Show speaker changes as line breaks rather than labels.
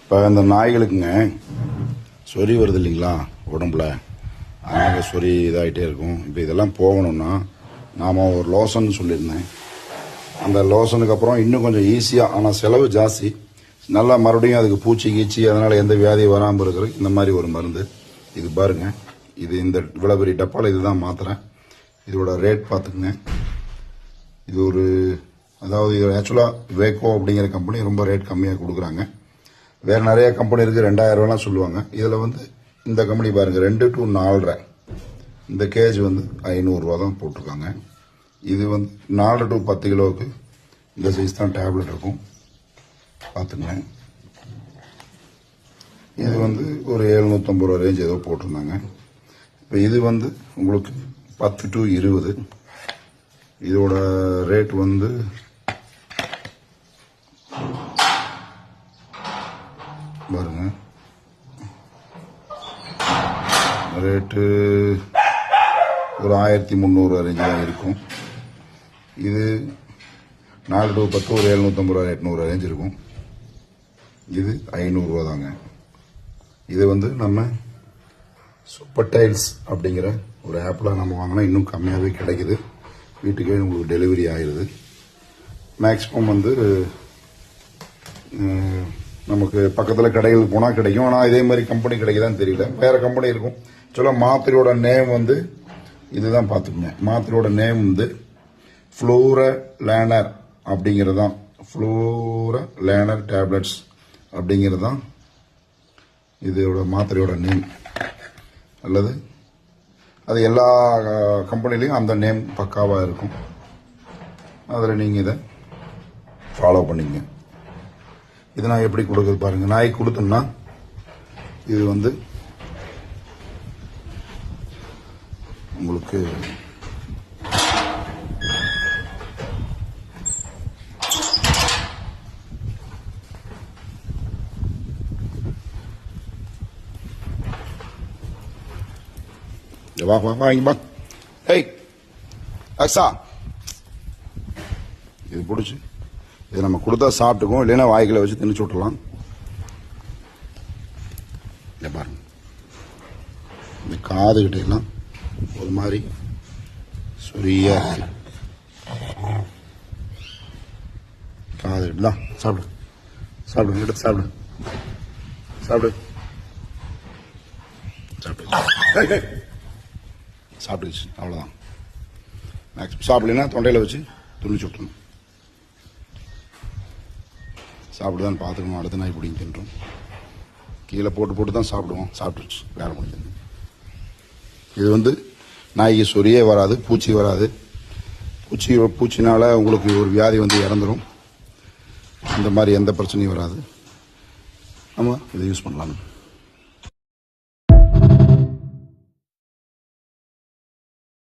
இப்போ இந்த நாய்களுக்குங்க சொறி வருது இல்லைங்களா உடம்புல? அதனால சொறி இதாகிட்டே இருக்கும். இப்போ இதெல்லாம் போகணும்னா நாம் ஒரு லோசன் சொல்லியிருந்தேன். அந்த லோசனுக்கு அப்புறம் இன்னும் கொஞ்சம் ஈஸியாக ஆனால் செலவு ஜாஸ்தி. நல்லா மறுபடியும் அதுக்கு பூச்சி கீச்சி அதனால் எந்த வியாதியும் வராமல் இருக்கிறதுக்கு இந்த மாதிரி ஒரு மருந்து. இது பாருங்க. இது இந்த இவ்வளோ பெரிய டப்பாவில் இதுதான் மாத்திரேன் இதோட ரேட் பார்த்துக்குங்க. இது ஒரு அதாவது இது ஆக்சுவலாக வேகோ அப்படிங்கிற கம்பெனி ரொம்ப ரேட் கம்மியாக கொடுக்குறாங்க. வேறு நிறைய கம்பெனி இருக்குது ரெண்டாயிரம் ரூபாலாம் சொல்லுவாங்க. இதில் வந்து இந்த கம்பெனி பாருங்கள் ரெண்டு டு நாலரை. இந்த கேஜ் வந்து ஐநூறுரூவா தான் போட்டிருக்காங்க. இது வந்து நாலு டு பத்து கிலோவுக்கு இந்த சைஸ் தான் டேப்லெட் இருக்கும். பார்த்துங்க. இது வந்து ஒரு எழுநூற்றம்பது ரூபா ரேஞ்ச் ஏதோ போட்டிருந்தாங்க. இப்போ இது வந்து உங்களுக்கு பத்து டு இருபது. இதோட ரேட் வந்து பாருங்க. ரேட்டு ஒரு ஆயிரத்தி முந்நூறு ரேஞ்சு தான் இருக்கும். இது நாலு டு பத்து ஒரு எழுநூற்றம்பது ரூபா எட்நூறு ரேஞ்ச் இருக்கும். இது ஐநூறுரூவா தாங்க. இது வந்து நம்ம சூப்பர் டைல்ஸ் அப்படிங்கிற ஒரு ஆப்பில் நம்ம வாங்கினா இன்னும் கம்மியாகவே கிடைக்குது. வீட்டுக்கே உங்களுக்கு டெலிவரி ஆயிடுது மேக்ஸிமம் வந்து நமக்கு பக்கத்தில் கடைகள் போனால் கிடைக்கும். ஆனால் இதே மாதிரி கம்பெனி கிடைக்குதான்னு தெரியல. வேறு கம்பெனி இருக்கும். சொல்ல மாத்திரையோட நேம் வந்து இதுதான் பார்த்துக்குங்க. மாத்திரையோட நேம் வந்து ஃப்ளோர லேனர் அப்படிங்கிறது தான் ஃப்ளோர லேனர் டேப்லெட்ஸ் அப்படிங்கிறது தான் இதோட மாத்திரையோட நேம் அல்லது அது எல்லா கம்பெனிலையும் அந்த நேம் பக்காவாக இருக்கும். அதில் நீங்கள் இதை ஃபாலோ பண்ணிங்க இது நான் எப்படி கொடுக்குறது பாருங்கள் நாய் கொடுத்தோம்னா இது வந்து உங்களுக்கு வா வா வா ஏய் வா. ஹேய் அக்ஸா இது பிடிச்சி. இதை நம்ம கொடுத்தா சாப்பிட்டுக்கும் இல்லைன்னா வாய்க்குள்ள வச்சு திணிச்சு விட்டுலாம் இங்க பாருங்க. இந்த காது கிட்ட எல்லாம் ஒரு மாதிரி சொரியா காது கிட்ட சாப்பிடு. சாப்பிடு எடுத்து சாப்பிடு. சாப்பிடு. சாப்பிடு. சாப்பிடுச்சு அவ்வளோதான் மேக்ஸிமம் சாப்பிடலைன்னா தொண்டையில் வச்சு துணிச்சு விட்டுணும் சாப்பிடுதான்னு பார்த்துக்கணும் அடுத்த நாய் பிடிங்க தின்றோம். கீழே போட்டு போட்டு தான் சாப்பிடுவோம். சாப்பிட்டுருச்சு. வேலை முடிஞ்சது. இது வந்து நாய்க்கு சொரியே வராது பூச்சி வராது. பூச்சி பூச்சினால் உங்களுக்கு ஒரு வியாதி வந்து இறந்துடும் அந்த மாதிரி எந்த பிரச்சனையும் வராது. நம்ம இதை யூஸ் பண்ணலாம்.